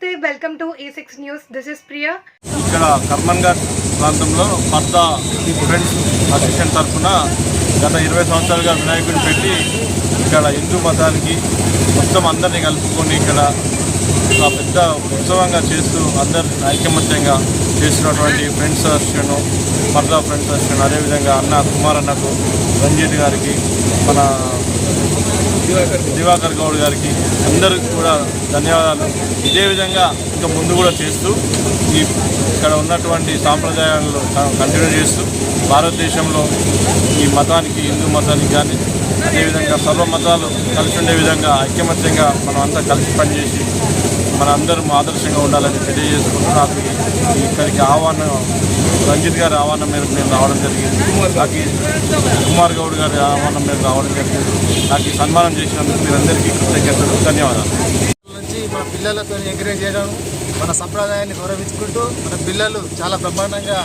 Welcome to ఈ six news this is Priya ఇక్కడ కర్మన్ఘాట్ ప్రాంతంలో భర్త ఫ్రెండ్స్ అసోసియేషన్ తరఫున గత ఇరవై సంవత్సరాలుగా వినాయకుడిని పెట్టి ఇక్కడ హిందూ మతానికి మొత్తం అందరినీ కలుపుకొని ఇక్కడ ఒక పెద్ద ఉత్సవంగా చేస్తూ అందరు ఐకమత్యంగా చేసినటువంటి ఫ్రెండ్స్ అసోసియేషన్ పర్దా ఫ్రెండ్స్ అసోసియేషన్ అదేవిధంగా అన్న కుమార్ అన్నకు రంజిత్ గారికి మన దివాకర్ గౌడ్. గారికి అందరికి కూడా ధన్యవాదాలు. ఇదే విధంగా ఇంకా ముందు కూడా చేస్తూ ఈ ఇక్కడ ఉన్నటువంటి సాంప్రదాయాలను కంటిన్యూ చేస్తూ భారతదేశంలో ఈ మతానికి హిందూ మతానికి కానీ అదేవిధంగా సర్వ మతాలు కలిసి ఉండే విధంగా ఐక్యమత్యంగా మనం అంతా కలిసి పనిచేసి మన అందరం ఆదర్శంగా ఉండాలని తెలియజేసుకుంటూ నాకు ఇక్కడికి ఆహ్వానం రంజిత్ గారి ఆహ్వానం మేరకు నేను రావడం జరిగింది. నాకు కుమార్ గౌడ్ గారి ఆహ్వానం మేరకు రావడం జరిగింది. నాకు ఈ సన్మానం చేసినందుకు మీరందరికీ కృతజ్ఞతలు. ధన్యవాదాలు. నుంచి మన పిల్లలతో ఎంకరేజ్ చేయడం మన సంప్రదాయాన్ని గౌరవించుకుంటూ మన పిల్లలు చాలా బ్రహ్మాండంగా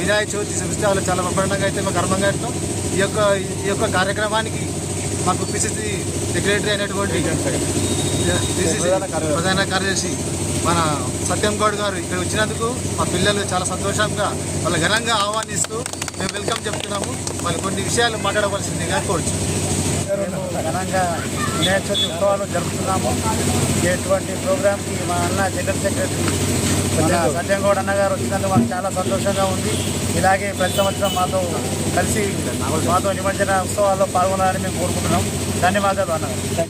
వినాయక చవితి ఉత్సవాలు చాలా బ్రహ్మాండంగా అయితే మా కర్మంగాట్లో ఈ యొక్క ఈ యొక్క కార్యక్రమానికి మాకు పిసిసి సెక్రటరీ అయినటువంటి పిసిసి ప్రధాన కార్యదర్శి మన సత్యం గౌడ్ గారు ఇక్కడ వచ్చినందుకు మా పిల్లలు చాలా సంతోషంగా వాళ్ళ ఘనంగా ఆహ్వానిస్తూ మేము వెల్కమ్ చెప్తున్నాము. వాళ్ళు కొన్ని విషయాలు మాట్లాడవలసిందిగా కోరుచు ఘనంగా వినాయక చవితి ఉత్సవాలు జరుపుతున్నాము. ఇటువంటి ప్రోగ్రామ్కి మా అన్న జనరల్ సెక్రటరీ మన సత్యంగౌడ్ అన్న గారు వచ్చినందుకు మాకు చాలా సంతోషంగా ఉంది. ఇలాగే ప్రతి సంవత్సరం మాతో కలిసి మాతో నిమజ్జన ఉత్సవాల్లో పాల్గొనాలని మేము కోరుకుంటున్నాం. ధన్యవాదాలు అన్న